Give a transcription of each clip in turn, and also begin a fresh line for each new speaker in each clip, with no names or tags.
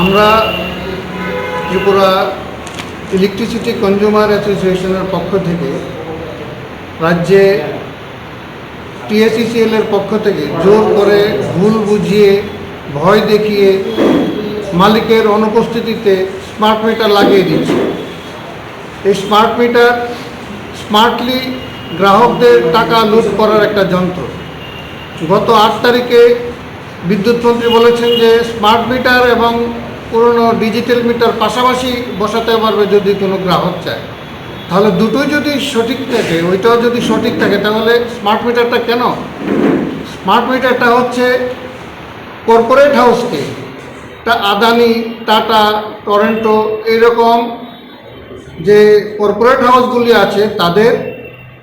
আমরা Tripura electricity consumer অ্যাসোসিয়েশনের পক্ষ থেকে রাজ্যে টিএসিসিএল এর পক্ষ থেকে জোর করে ভুল বুঝিয়ে, ভয় দেখিয়ে মালিকের অনুপস্থিতিতে স্মার্ট মিটার লাগিয়ে দিচ্ছে এই স্মার্ট মিটার স্মার্টলি গ্রাহকদের টাকা লুট করার একটা যন্ত্র। গত আট তারিখে বিদ্যুৎ মন্ত্রী বলেছেন যে স্মার্ট মিটার এবং পুরনো ডিজিটাল মিটার পাশাপাশি বসাতে পারবে যদি কোনো গ্রাহক চায়। তাহলে দুটোই যদি সঠিক থাকে, ওইটাও যদি সঠিক থাকে, তাহলে স্মার্ট মিটারটা কেন? স্মার্ট মিটারটা হচ্ছে কর্পোরেট হাউসকে, তা আদানি, টাটা, টরেন্টো, এইরকম যে কর্পোরেট হাউসগুলি আছে, তাদের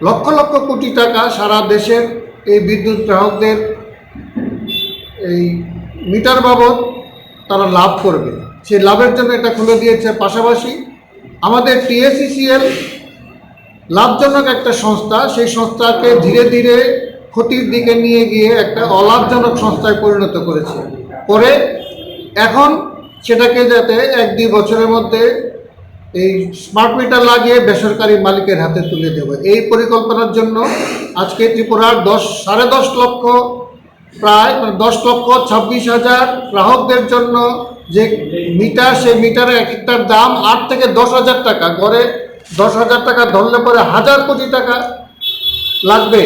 লক্ষ লক্ষ কোটি টাকা সারা দেশের এই বিদ্যুৎ গ্রাহকদের এই মিটার বাবদ তারা লাভ করবে। সেই লাভের জন্য এটা খুলে দিয়েছে পাশাপাশি আমাদের টিএসিসিএল লাভজনক একটা সংস্থা, সেই সংস্থাকে ধীরে ধীরে ক্ষতির দিকে নিয়ে গিয়ে একটা অলাভজনক সংস্থায় পরিণত করেছে। করে এখন সেটাকে যাতে এক দুই বছরের মধ্যে এই স্মার্ট মিটার লাগিয়ে বেসরকারি মালিকের হাতে তুলে দেবে এই পরিকল্পনার জন্য আজকে ত্রিপুরার দশ, সাড়ে দশ লক্ষ প্রায় দশ লক্ষ ছাব্বিশ হাজার গ্রাহকদের জন্য যে মিটার, সেই মিটারের এক একটার দাম আট থেকে দশ হাজার টাকা। গড়ে দশ হাজার টাকা ধরলে পরে হাজার কোটি টাকা লাগবে।